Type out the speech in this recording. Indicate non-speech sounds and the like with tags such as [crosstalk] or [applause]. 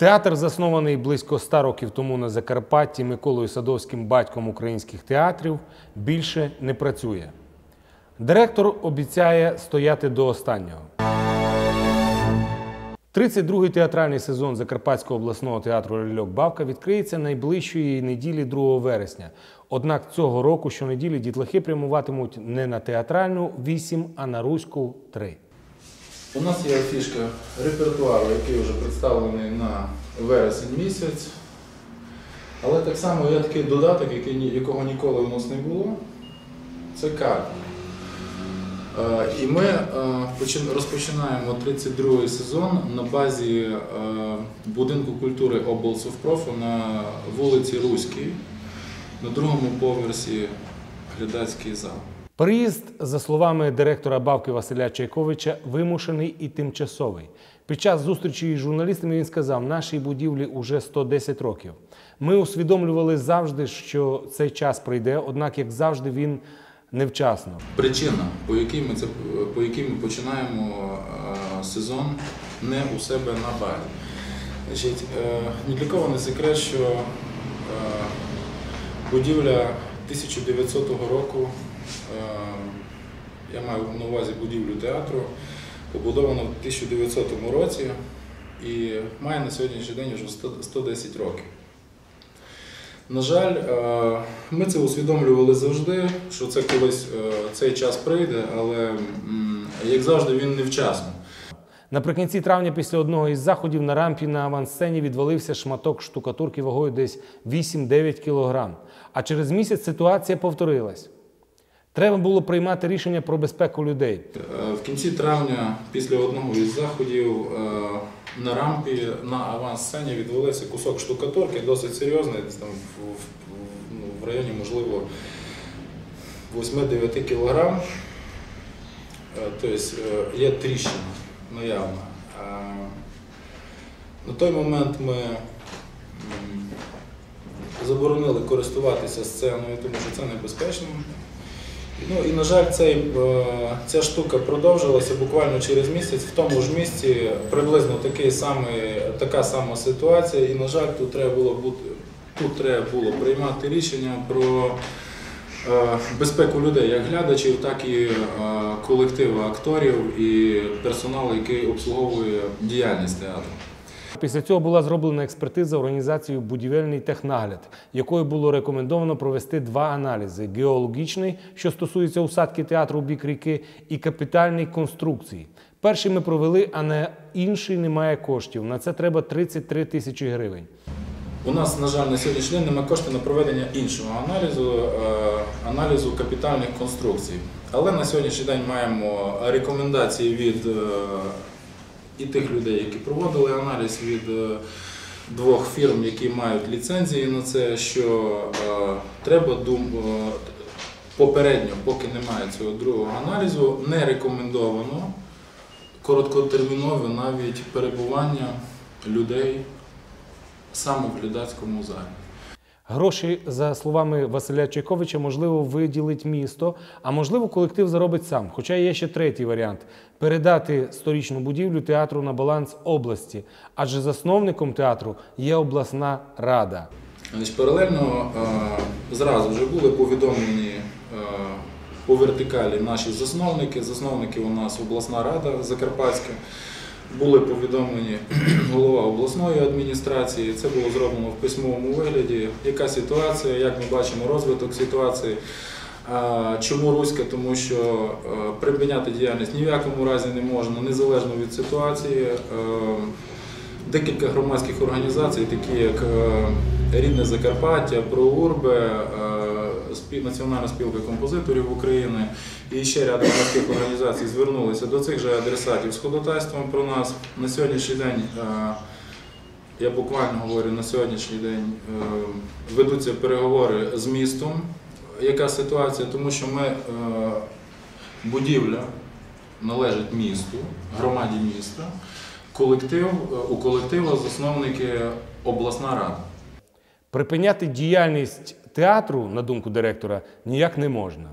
Театр, заснований близько ста років тому на Закарпатті Миколою Садовським батьком українських театрів, більше не працює. Директор обіцяє стояти до останнього. 32-й театральний сезон Закарпатського обласного театру Ляльок Бавка відкриється найближчої неділі 2 вересня. Однак цього року щонеділі дітлахи прямуватимуть не на театральну 8, а на руську 3. У нас є фішка репертуару, який вже представлений на вересень місяць. Але так само є такий додаток, якого ніколи у нас не було. Це карта. Е, І ми е, розпочинаємо 32-й сезон на базі е, будинку культури облсовпрофу на вулиці Руській, на другому поверсі глядацький зал. Приїзд, за словами директора Бавки Василя Чайковича, вимушений і тимчасовий. Під час зустрічі із журналістами він сказав, нашій будівлі уже 110 років. Ми усвідомлювали завжди, що цей час прийде, однак, як завжди, він невчасно. Причина, по якій ми це по якій ми починаємо е, сезон не у себе на барі. Значить, е, ні для кого не секрет, що е, будівля 1900 року, я маю на увазі будівлю театру, побудована в 1900 році і має на сьогоднішній день вже 110 років. На жаль, е, ми це усвідомлювали завжди, що це колись е, цей час прийде, але як завжди він невчасно. Наприкінці травня, після одного із заходів на рампі на авансцені відвалився шматок штукатурки вагою десь 8-9 кілограм. А через місяць ситуація повторилась. Треба було приймати рішення про безпеку людей. Е, В кінці травня, після одного із заходів, е, на рампі на авансцені відвалився кусок штукатурки, досить серйозний, там ну, в районі, можливо, 8-9 кілограм. Е, Тобто є тріщина наявна. На той момент ми заборонили користуватися сценою, тому що це небезпечно. Ну і на жаль, цей, е, ця штука продовжилася буквально через місяць в тому ж місці приблизно такий самий, така сама ситуація. І на жаль, тут треба було бути тут треба було приймати рішення про е, безпеку людей, як глядачів, так і е, колективу акторів і персоналу, який обслуговує діяльність театру. Після цього була зроблена експертиза організацією будівельний технагляд, якою було рекомендовано провести два аналізи: геологічний, що стосується усадки театру у бік ріки, і капітальний конструкції. Перший ми провели, а на інший немає коштів. На це треба 33 тисячі гривень. У нас, на жаль, на сьогоднішній день немає коштів на проведення іншого аналізу, е, аналізу капітальних конструкцій. Але на сьогоднішній день маємо рекомендації від е, і тих людей, які проводили аналіз, від е, двох фірм, які мають ліцензії на це, що е, треба е, попередньо, поки немає цього другого аналізу, не рекомендовано короткотермінове навіть перебування людей саме в глядацькому залі. Гроші, за словами Василя Чайковича, можливо, виділить місто, а можливо, колектив заробить сам. Хоча є ще третій варіант передати сторічну будівлю театру на баланс області, адже засновником театру є обласна рада. Паралельно е, зразу вже були повідомлені е, по вертикалі наші засновники. Засновники у нас обласна рада Закарпатська. Були повідомлені [clears throat] голова обласної адміністрації. Це було зроблено в письмовому вигляді. Яка ситуація, як ми бачимо розвиток ситуації. Чому Руська? Тому що е, припиняти діяльність ні в якому разі не можна, незалежно від ситуації. Е, Декілька громадських організацій, такі як е, Рідне Закарпаття, Проурбе, Національна спілка композиторів України і ще ряд громадських організацій звернулися до цих же адресатів з ходатайством про нас. На сьогоднішній день, е, я буквально говорю, на сьогоднішній день е, ведуться переговори з містом. Яка ситуація? Тому що ми, е, будівля належить місту, громаді міста. Колектив, у колективу засновники обласна рада. Припиняти діяльність театру, на думку директора, ніяк не можна.